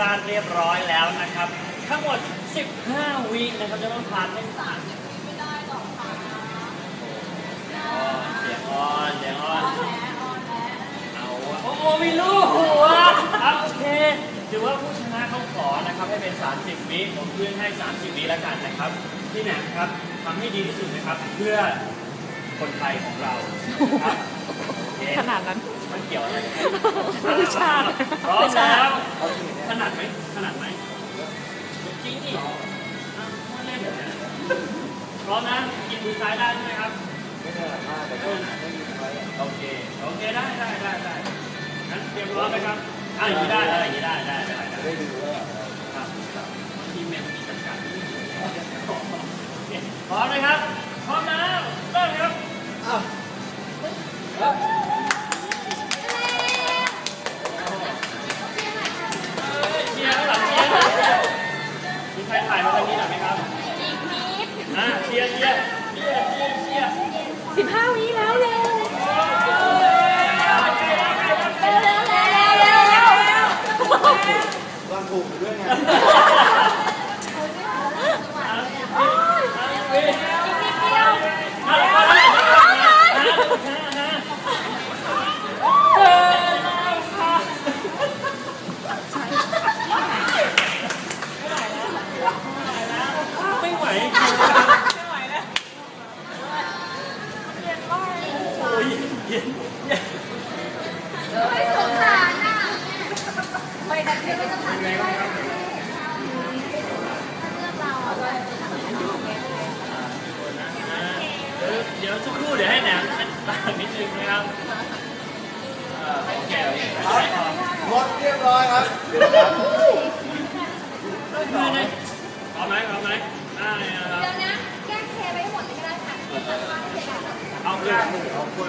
ราดเรียบร้อยแล้วนะครับ ทั้งหมด 15 วินะครับจะต้องผ่านให้สามสิบไม่ได้หรอกค่ะเสียงอ่อนเสียงอ่อนแพ้ออนแพ้เอาวะโอ้โหมีลูกหัวเอาโอเคถือว่าผู้ชนะเขาขอนะครับให้เป็น 30 วิผมยื่นให้ 30 วิแล้วกันนะครับพี่แหนมครับทำให้ดีที่สุดนะครับเพื่อคนไทยของเราครับโอเคข นาดนั้นมันเกี่ยวอะไรกันไม่ใช่พร้อมแล้วถนัดไหมถนัดไหมจริงดิอ้าวไม่เล่นเหรอเนี่ยพร้อมนะกินมือซ้ายได้ใช่ไหมครับไม่ถนัดมากแต่ก็ไม่มีไว้โอเคโอเคได้ได้ได้ได้งั้นเตรียมพร้อมไหมครับอะอย่างนี้ได้ได้อย่างนี้ได้ได้ได้ได้ได้ดูว่าครับทีมเมนมีจำกัดโอเคพร้อมไหมครับ อะเชียร์เชียร์เชียร์เชียร์เชียร์สิบห้าวิแล้วเลย เร็วเร็วเร็วเร็วเร็วเร็วเร็ว วางถูกอยู่ด้วยไง อีกนิดเดียว มาแล้วมาแล้วไม่ไหวโอ้ยเย็นเย็น ไม่สงสารน่ะไปดันเพื่อนไม่ต้องถามด้วยถ้าเลือกเราอะด้วยเดี๋ยวสักครู่เดี๋ยวให้แหนมต่างนิดนึงนะครับโอเคโอเคหมดเรียบร้อยครับเดี๋ยวครับพร้อมไหมพร้อมไหมได้นะครับเดี๋ยวนะแยกเทไปให้หมดเลยก็ได้ค่ะเอาแค่เอาคน